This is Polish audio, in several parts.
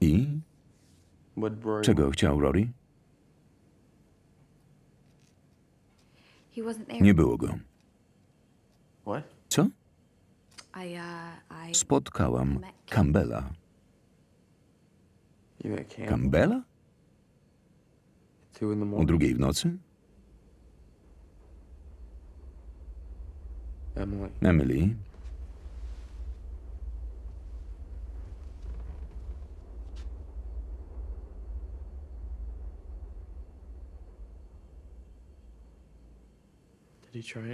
I czego chciał Rory? Nie było go. Co? Uh. Spotkałam Campbella. Campbella? O drugiej w nocy? Emily.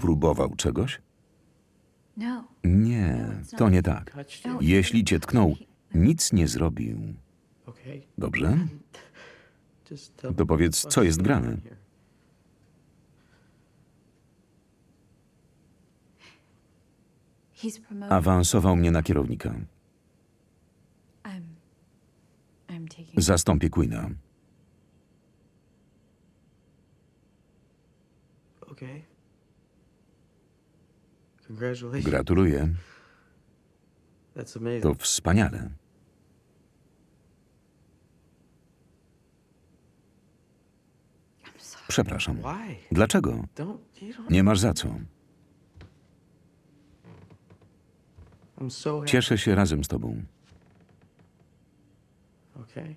Próbował czegoś? No. Nie, to nie tak. Jeśli cię tknął, nic nie zrobił. Dobrze? To powiedz, co jest grane? Awansował mnie na kierownika. Zastąpię Queena. Congratulations. Gratuluję. That's amazing. To wspaniale. Przepraszam. Why? Dlaczego? Don't you don't Nie masz za co. I'm so happy. Cieszę się razem z tobą. Okay.